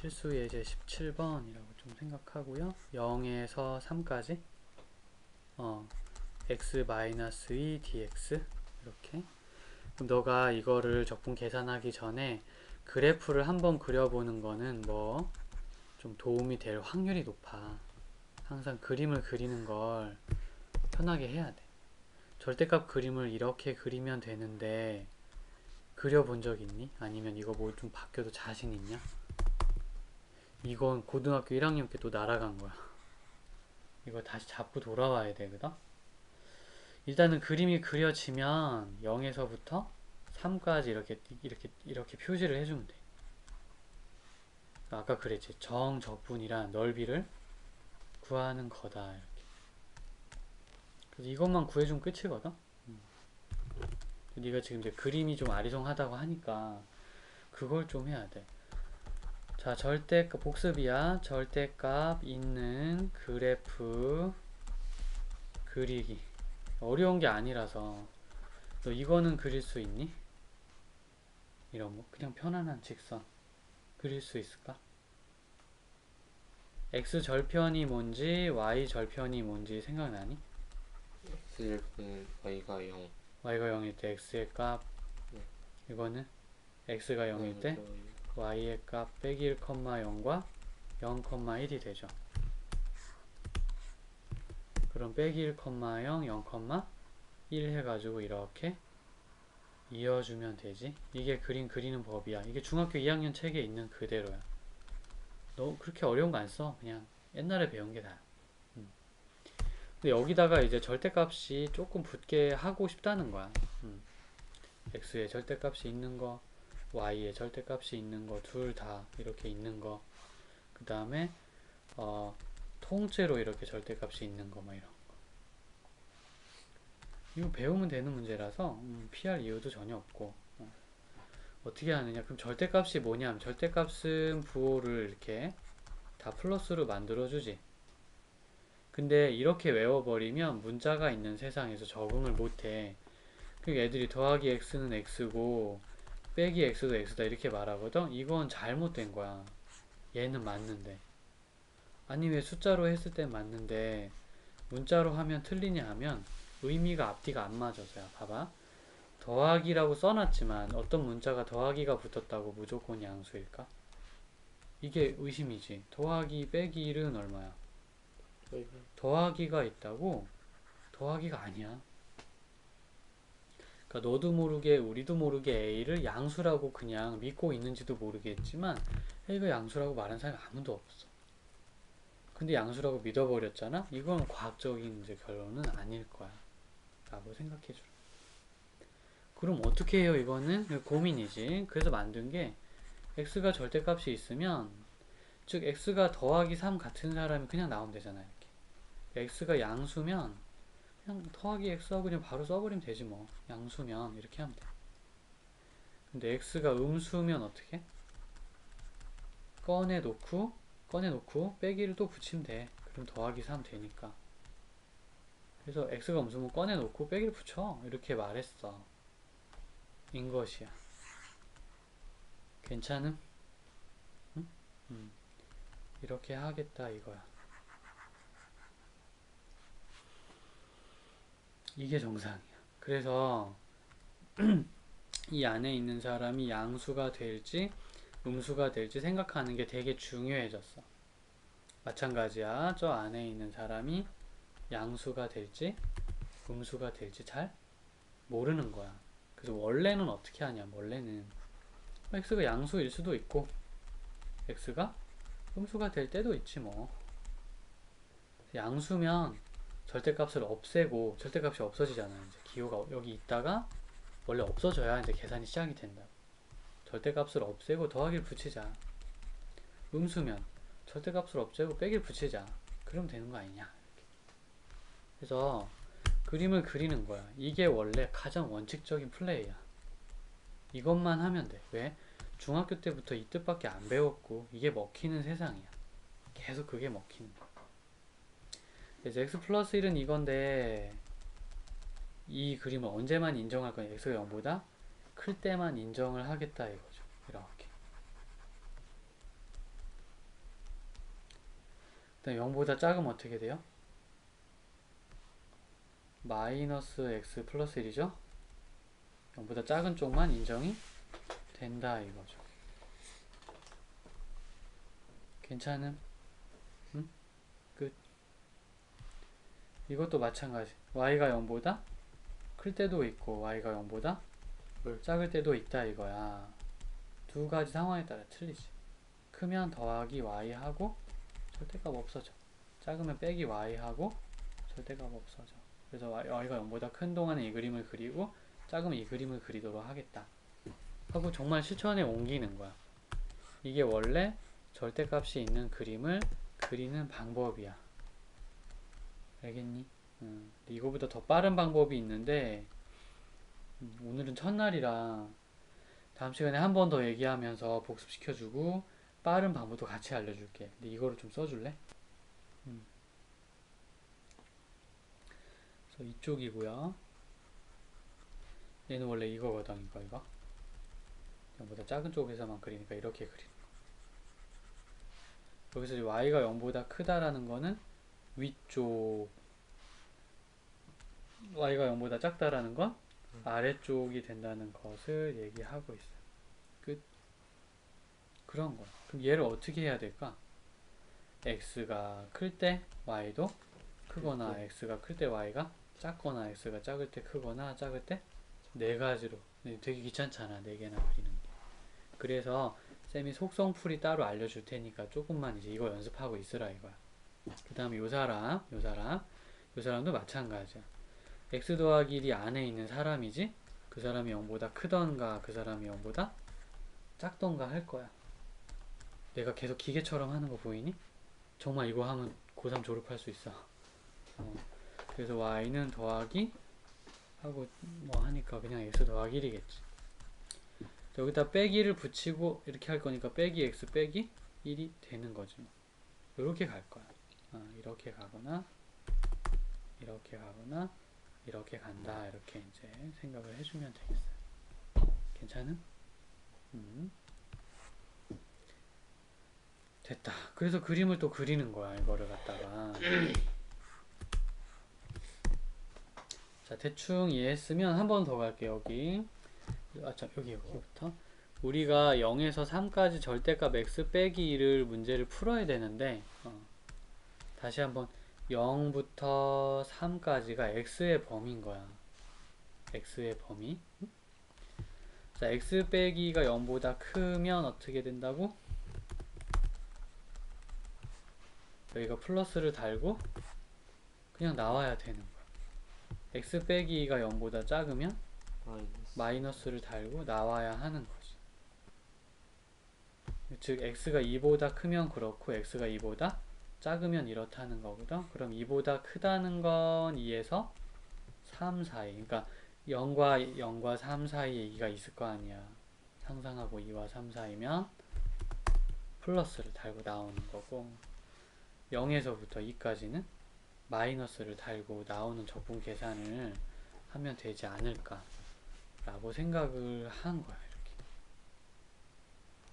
필수 예제 17번이라고 좀 생각하고요. 0에서 3까지 어, x-2 dx 이렇게 그럼 너가 이거를 적분 계산하기 전에 그래프를 한번 그려보는 거는 뭐 좀 도움이 될 확률이 높아. 항상 그림을 그리는 걸 편하게 해야 돼. 절대값 그림을 이렇게 그리면 되는데 그려본 적 있니? 아니면 이거 뭐 좀 바뀌어도 자신 있냐? 이건 고등학교 1학년 때 또 날아간 거야. 이거 다시 잡고 돌아와야 되거든? 일단은 그림이 그려지면 0에서부터 3까지 이렇게, 이렇게, 이렇게 표시를 해주면 돼. 아까 그랬지. 정적분이란 넓이를 구하는 거다. 이렇게. 그래서 이것만 구해주면 끝이거든? 음. 네가 지금 이제 그림이 좀 아리송하다고 하니까 그걸 좀 해야 돼. 자, 절대값 복습이야. 절대값 있는 그래프 그리기. 어려운 게 아니라서 너 이거는 그릴 수 있니? 이런 거 그냥 편안한 직선 그릴 수 있을까? x 절편이 뭔지 y 절편이 뭔지 생각나니? x절편 y가 0 y가 0일 때 x의 값 네. 이거는 x가 0일 때 y의 값 빼기 1,0과 0,1이 되죠. 그럼 빼기 1,0, 0,1 해가지고 이렇게 이어주면 되지. 이게 그림 그리는 법이야. 이게 중학교 2학년 책에 있는 그대로야. 너 그렇게 어려운 거 안 써. 그냥 옛날에 배운 게 다야. 음. 근데 여기다가 이제 절대값이 조금 붙게 하고 싶다는 거야. 음. x의 절대값이 있는 거, y의 절대값이 있는 거, 둘 다 이렇게 있는 거. 그 다음에 어, 통째로 이렇게 절대값이 있는 거, 뭐 이런 거. 이거 배우면 되는 문제라서 음, 피할 이유도 전혀 없고. 어. 어떻게 하느냐? 그럼 절대값이 뭐냐면 절대값은 부호를 이렇게 다 플러스로 만들어 주지. 근데 이렇게 외워버리면 문자가 있는 세상에서 적응을 못해. 그 애들이 더하기 x는 x고 빼기 x도 x다 이렇게 말하거든. 이건 잘못된 거야. 얘는 맞는데. 아니 왜 숫자로 했을 땐 맞는데 문자로 하면 틀리냐 하면 의미가 앞뒤가 안 맞아서야. 봐봐. 더하기라고 써놨지만 어떤 문자가 더하기가 붙었다고 무조건 양수일까? 이게 의심이지. 더하기 빼기 1은 얼마야? 더하기가 있다고? 더하기가 아니야. 그러니까 너도 모르게 우리도 모르게 A를 양수라고 그냥 믿고 있는지도 모르겠지만 A가 양수라고 말한 사람이 아무도 없어. 근데 양수라고 믿어버렸잖아? 이건 과학적인 이제 결론은 아닐 거야. 라고 생각해줘. 그럼 어떻게 해요 이거는? 고민이지. 그래서 만든 게 x가 절대값이 있으면 즉 x가 더하기 3 같은 사람이 그냥 나오면 되잖아요. x가 양수면 그냥 더하기 x하고 그냥 바로 써버리면 되지 뭐. 양수면 이렇게 하면 돼. 근데 x가 음수면 어떻게? 꺼내놓고 꺼내놓고 빼기를 또 붙이면 돼. 그럼 더하기 3 되니까. 그래서 x가 음수면 꺼내놓고 빼기를 붙여. 이렇게 말했어. 인 것이야. 괜찮음? 응? 음. 이렇게 하겠다 이거야. 이게 정상이야. 그래서 이 안에 있는 사람이 양수가 될지 음수가 될지 생각하는 게 되게 중요해졌어. 마찬가지야. 저 안에 있는 사람이 양수가 될지 음수가 될지 잘 모르는 거야. 그래서 원래는 어떻게 하냐? 원래는 x가 양수일 수도 있고 x가 음수가 될 때도 있지 뭐. 양수면 절대값을 없애고 절대값이 없어지잖아요. 이제 기호가 여기 있다가 원래 없어져야 이제 계산이 시작이 된다. 절대값을 없애고 더하기를 붙이자. 음수면 절대값을 없애고 빼기를 붙이자. 그러면 되는 거 아니냐. 그래서 그림을 그리는 거야. 이게 원래 가장 원칙적인 플레이야. 이것만 하면 돼. 왜? 중학교 때부터 이 뜻밖에 안 배웠고 이게 먹히는 세상이야. 계속 그게 먹히는 거야. 그래서 x 플러스 1은 이건데 이 그림을 언제만 인정할 거냐. x가 0보다 클 때만 인정을 하겠다 이거죠. 이렇게. 일단 0보다 작으면 어떻게 돼요? 마이너스 x 플러스 1이죠? 0보다 작은 쪽만 인정이 된다 이거죠. 괜찮음? 응? 끝. 이것도 마찬가지. y가 0보다 클 때도 있고 y가 0보다 네. 작을 때도 있다 이거야. 두 가지 상황에 따라 틀리지. 크면 더하기 y하고 절대값 없어져. 작으면 빼기 y하고 절대값 없어져. 그래서 y- y가 0보다 큰 동안에 이 그림을 그리고 작으면 이 그림을 그리도록 하겠다. 하고 정말 실천에 옮기는 거야. 이게 원래 절대값이 있는 그림을 그리는 방법이야. 알겠니? 음, 이거보다 더 빠른 방법이 있는데 음, 오늘은 첫날이라 다음 시간에 한 번 더 얘기하면서 복습시켜주고 빠른 방법도 같이 알려줄게. 근데 이거를 좀 써줄래? 음. 그래서 이쪽이고요. 얘는 원래 이거거든, 이거, 이거. 이거보다 작은 쪽에서만 그리니까 이렇게 그리는 거. 여기서 y가 0보다 크다라는 거는 위쪽, y가 0보다 작다라는 건 아래쪽이 된다는 것을 얘기하고 있어요. 끝. 그런 거야. 그럼 얘를 어떻게 해야 될까? x가 클 때 y도 크거나 x가 클 때 y가 작거나 x가 작을 때 크거나 작을 때 네 가지로 네, 되게 귀찮잖아 네 개나 그리는 게 그래서 쌤이 속성풀이 따로 알려줄 테니까 조금만 이제 이거 연습하고 있으라 이거야 그 다음에 요 사람 요 사람 요 사람도 마찬가지야. x 더하기 1이 안에 있는 사람이지 그 사람이 0보다 크던가 그 사람이 0보다 작던가 할 거야. 내가 계속 기계처럼 하는 거 보이니? 정말 이거 하면 고3 졸업할 수 있어. 어, 그래서 y는 더하기 하고 뭐 하니까 그냥 x 더하기 1이겠지. 여기다 빼기를 붙이고 이렇게 할 거니까 빼기 x 빼기 1이 되는 거지 뭐. 이렇게 갈 거야 어, 이렇게 가거나 이렇게 가거나 이렇게 간다. 이렇게 이제 생각을 해주면 되겠어요. 괜찮은? 음. 됐다. 그래서 그림을 또 그리는 거야 이거를 갖다가. 자 대충 이해했으면 한 번 더 갈게요 여기. 아, 자, 여기 여기부터. 우리가 0에서 3까지 절대값 x 빼기 1을 문제를 풀어야 되는데 어, 다시 한번 0부터 3까지가 x의 범위인 거야 x의 범위 응? 자 x 빼기가 0보다 크면 어떻게 된다고? 여기가 플러스를 달고 그냥 나와야 되는 거야 x 빼기가 0보다 작으면 마이너스 마이너스 를 달고 나와야 하는 거지. 즉 x가 2보다 크면 그렇고 x가 2보다 작으면 이렇다는 거거든. 그럼 2보다 크다는 건 2에서 3 사이. 그러니까 0과 0과 3 사이에 2가 있을 거 아니야. 상상하고 2와 3 사이면 플러스를 달고 나오는 거고 0에서부터 2까지는 마이너스를 달고 나오는 적분 계산을 하면 되지 않을까 라고 생각을 한 거야 이렇게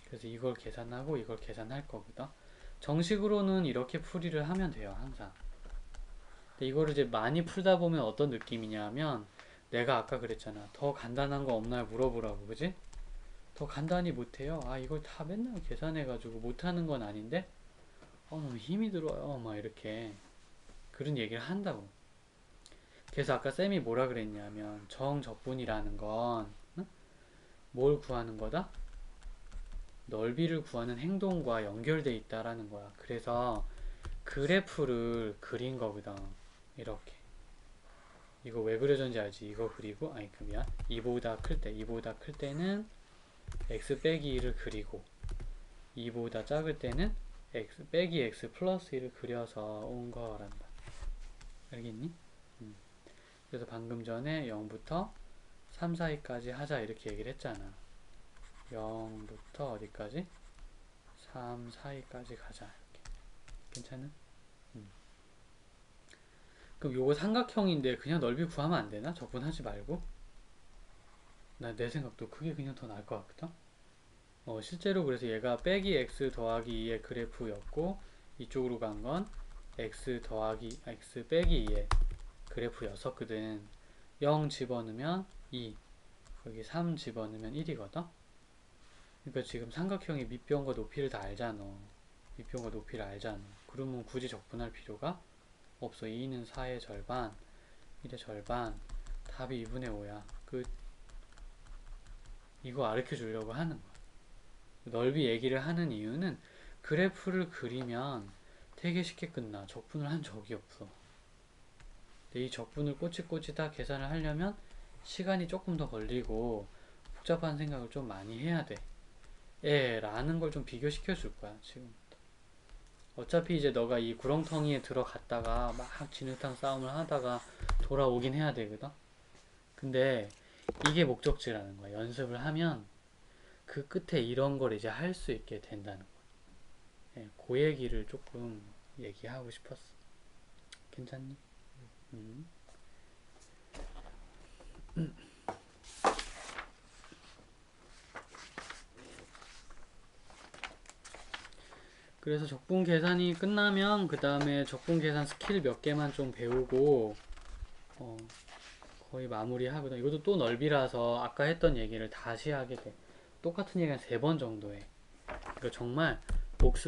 그래서 이걸 계산하고 이걸 계산할 거거든 정식으로는 이렇게 풀이를 하면 돼요 항상. 근데 이거를 이제 많이 풀다 보면 어떤 느낌이냐면 내가 아까 그랬잖아. 더 간단한 거 없나요? 물어보라고 그지? 더 간단히 못해요. 아 이걸 다 맨날 계산해 가지고 못하는 건 아닌데? 어 너무 힘이 들어요. 막 이렇게 그런 얘기를 한다고. 그래서 아까 쌤이 뭐라 그랬냐면 정적분이라는 건뭘 구하는 거다? 넓이를 구하는 행동과 연결돼 있다라는 거야. 그래서 그래프를 그린 거거든. 이렇게. 이거 왜 그려졌는지 알지? 이거 그리고 아니 그 미안. 2보다 클 때, 2보다 클 때는 x 빼기 1을 그리고 2보다 작을 때는 x 빼기 x 플러스 1을 그려서 온 거란다. 알겠니? 그래서 방금 전에 0부터 3 사이까지 하자 이렇게 얘기를 했잖아. 0부터 어디까지? 3 사이까지 가자 이렇게. 괜찮은? 음. 그럼 요거 삼각형인데 그냥 넓이 구하면 안 되나? 적분하지 말고? 나 내 생각도 그게 그냥 더 나을 것 같거든? 어, 실제로 그래서 얘가 빼기 x 더하기 2의 그래프였고 이쪽으로 간 건 x 더하기 아, x 빼기 2의 그래프였었거든 0 집어넣으면 2 여기 3 집어넣으면 1이거든 그러니까 지금 삼각형의 밑변과 높이를 다 알잖아 밑변과 높이를 알잖아 그러면 굳이 적분할 필요가 없어 2는 4의 절반 1의 절반 답이 2분의 5야 끝 이거 가르쳐 주려고 하는 거야 넓이 얘기를 하는 이유는 그래프를 그리면 되게 쉽게 끝나. 적분을 한 적이 없어. 근데 이 적분을 꼬치꼬치 다 계산을 하려면 시간이 조금 더 걸리고 복잡한 생각을 좀 많이 해야 돼. 에 라는 걸 좀 비교시켜 줄 거야, 지금. 어차피 이제 너가 이 구렁텅이에 들어갔다가 막 진흙탕 싸움을 하다가 돌아오긴 해야 되거든? 근데 이게 목적지라는 거야. 연습을 하면 그 끝에 이런 걸 이제 할 수 있게 된다는 거야. 예, 그 얘기를 조금 얘기하고 싶었어. 괜찮니? 음. 그래서 적분 계산이 끝나면 그 다음에 적분 계산 스킬 몇 개만 좀 배우고 어, 거의 마무리하거든. 이것도 또 넓이라서 아까 했던 얘기를 다시 하게 돼. 똑같은 얘기 한세번 정도 해. 그러니까 정말 복습